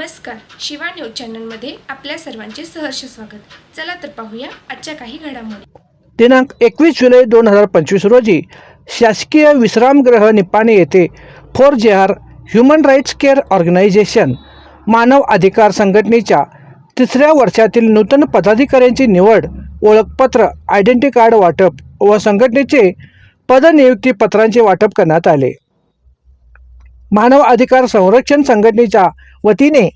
Shiva news चॅनलमध्ये आपल्या सर्वांचे सहर्ष स्वागत. चला तर पाहूया आजच्या काही घडामोडी. दिनांक एकवीस जुलै दोन हजार पंचवीस रोजी शासकीय विश्रामगृह निपाणी येथे four J R human rights care organisation मानव अधिकार संघटनेच्या तिसऱ्या वर्षातील नूतन पदाधिकाऱ्यांची निवड ओळखपत्र आयडेंटी कार्ड वाटप व संघटनेचे पदनियुक्ती पत्रांचे वाटप करण्यात आले. मानव अधिकार संरक्षण संघटनेच्या वतीने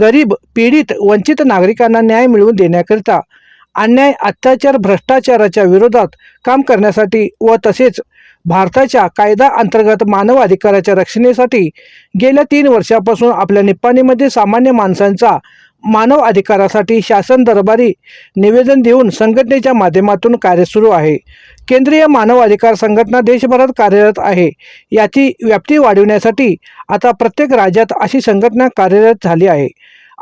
गरीब पीडित वंचित नागरिकांना न्याय मिळवून देण्याकरिता अन्याय अत्याचार भ्रष्टाचाराच्या विरोधात काम करण्यासाठी व तसेच भारताच्या कायदा अंतर्गत मानव अधिकाराच्या रक्षणेसाठी गेल्या तीन वर्षापासून आपल्या निप्पाणीमध्ये सामान्य माणसांचा मानव अधिकारासाठी शासन दरबारी निवेदन देऊन संघटनेच्या माध्यमातून कार्य सुरू आहे. केंद्रीय मानव अधिकार संघटना देशभरात कार्यरत आहे. याची व्याप्ती वाढविण्यासाठी आता प्रत्येक राज्यात अशी संघटना कार्यरत झाली आहे.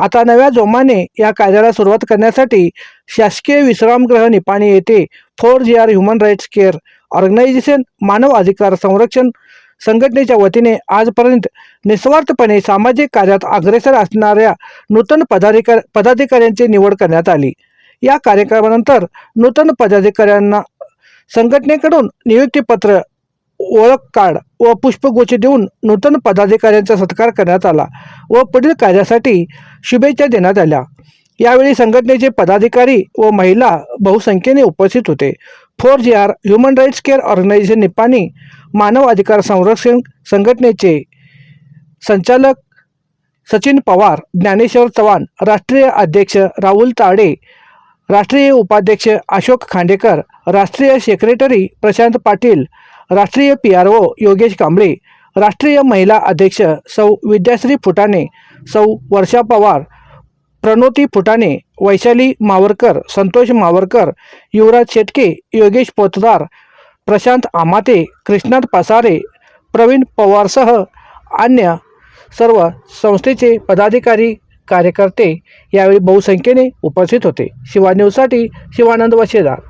आता नव्या जोमाने या कार्याला सुरुवात करण्यासाठी शासकीय विश्रामगृह निपाणी येथे four G R human rights care organisation मानव अधिकार संरक्षण संघटनेच्या वतीने आजपर्यंत निस्वार्थपणे सामाजिक कार्यात अग्रेसर असणाऱ्या नूतन पदाधिकार पदाधिकाऱ्यांची निवड करण्यात आली. या कार्यक्रमानंतर नूतन पदाधिकाऱ्यांना संघटनेकडून नियुक्तीपत्र ओळख कार्ड व पुष्पगुच्छ देऊन नूतन पदाधिकाऱ्यांचा सत्कार करण्यात आला व पुढील कार्यासाठी शुभेच्छा देण्यात आल्या. यावेळी संघटनेचे पदाधिकारी व महिला बहुसंख्येने उपस्थित होते. Four G R human rights care organisation Nipani मानव अधिकार संरक्षण संघटनेचे संचालक सचिन पवार ज्ञानेश्वर चव्हाण राष्ट्रीय अध्यक्ष राहुल ताडे राष्ट्रीय उपाध्यक्ष अशोक खांडेकर राष्ट्रीय सेक्रेटरी प्रशांत पाटील राष्ट्रीय P R O Yogesh Kamble राष्ट्रीय महिला अध्यक्ष सौ विद्याश्री फुटाणे सौ वर्षा पवार प्रणोती फुटाणे वैशाली मावरकर संतोष मावरकर युवराज शेटके योगेश पोतदार प्रशांत आमाते कृष्णात पसारे प्रवीण पवारसह अन्य सर्व संस्थेचे पदाधिकारी कार्यकर्ते यावेळी बहुसंख्येने उपस्थित होते. शिवा न्यूजसाठी शिवानंद वशेदार.